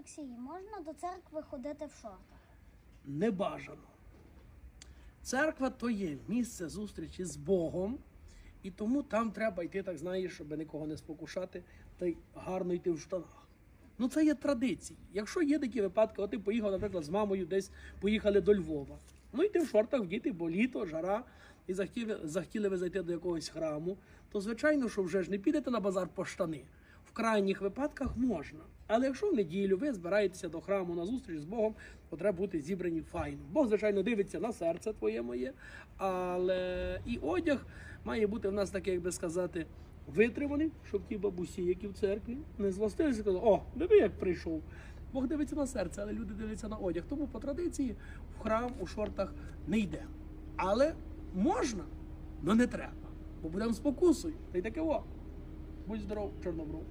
Олексій, можна до церкви ходити в шортах? не бажано. Церква то є місце зустрічі з Богом, і тому там треба йти, так знаєш, щоб нікого не спокушати, та й гарно йти в штанах. Ну це є традиції. Якщо є такі випадки, от ти поїхав, наприклад, з мамою десь поїхали до Львова. Ну йти в шортах вдіти, бо літо, жара, і захотіли, захотіли ви зайти до якогось храму, то звичайно, що вже ж не підете на базар по штани. В крайніх випадках можна. Але якщо в неділю ви збираєтеся до храму на зустріч з Богом, то треба бути зібрані файно. Бог, звичайно, дивиться на серце твоє моє, але і одяг має бути в нас такий, як би сказати, витриманий, щоб ті бабусі, які в церкві, не злостилися казали, о, диви, як прийшов. Бог дивиться на серце, але люди дивляться на одяг. Тому по традиції в храм у шортах не йде. Але можна, але не треба. Бо будемо спокусою. Та й таке о. Будь здоров, чорнобров.